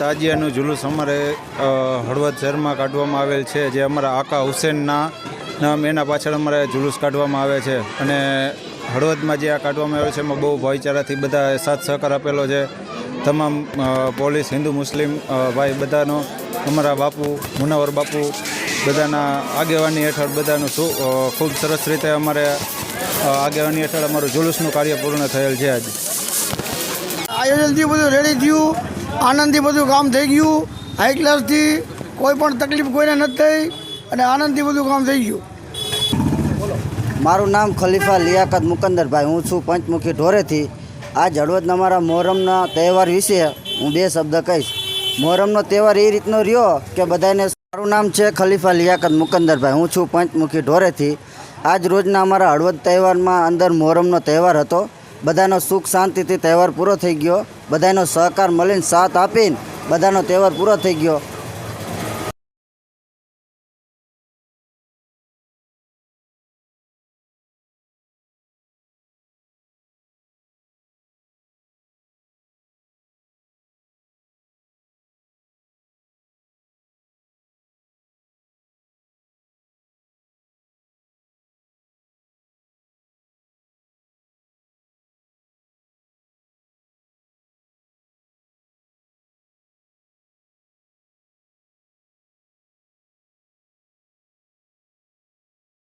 તાજિયાનું જુલુસ અમારે હળવદ શહેરમાં કાઢવામાં આવેલ છે, જે અમારા આકા હુસેનના નામ, એના પાછળ અમારે જુલુસ કાઢવામાં આવે છે. અને હળવદમાં જે આ કાઢવામાં આવે છે, એમાં બહુ ભાઈચારાથી બધા સાથ સહકાર આપેલો છે. તમામ પોલીસ, હિન્દુ, મુસ્લિમ ભાઈ બધાનો, અમારા બાપુ, મુનાવર બાપુ, બધાના આગેવાની હેઠળ બધાનું ખૂબ સરસ રીતે અમારે આગેવાની હેઠળ અમારું જુલુસનું કાર્ય પૂર્ણ થયેલ છે આજે. આયોજનથી બધું રેડી થયું. આનંદથી બધું કામ થઈ ગયું. હાઈ ક્લાસથી કોઈ પણ તકલીફ કોઈને નથી થઈ અને આનંદથી બધું કામ થઈ ગયું. મારું નામ ખલીફા લિયાકત મુકંદરભાઈ. હું છું પંચમુખી ઢોરેથી. આજ હળવદના અમારા મોહરમના તહેવાર વિશે હું બે શબ્દ કહીશ. મોહરમનો તહેવાર એ રીતનો રહ્યો કે બધાને મારું નામ છે ખલીફા લિયાકત મુકંદરભાઈ. હું છું પંચમુખી ઢોરેથી. આજ રોજના અમારા હળવદ તહેવારમાં અંદર મોહરમનો તહેવાર હતો. બધાનો સુખ શાંતિથી તહેવાર પૂરો થઈ ગયો. બધાનો સહકાર મળીને સાથ આપીને બધાનો તહેવાર પૂરો થઈ ગયો.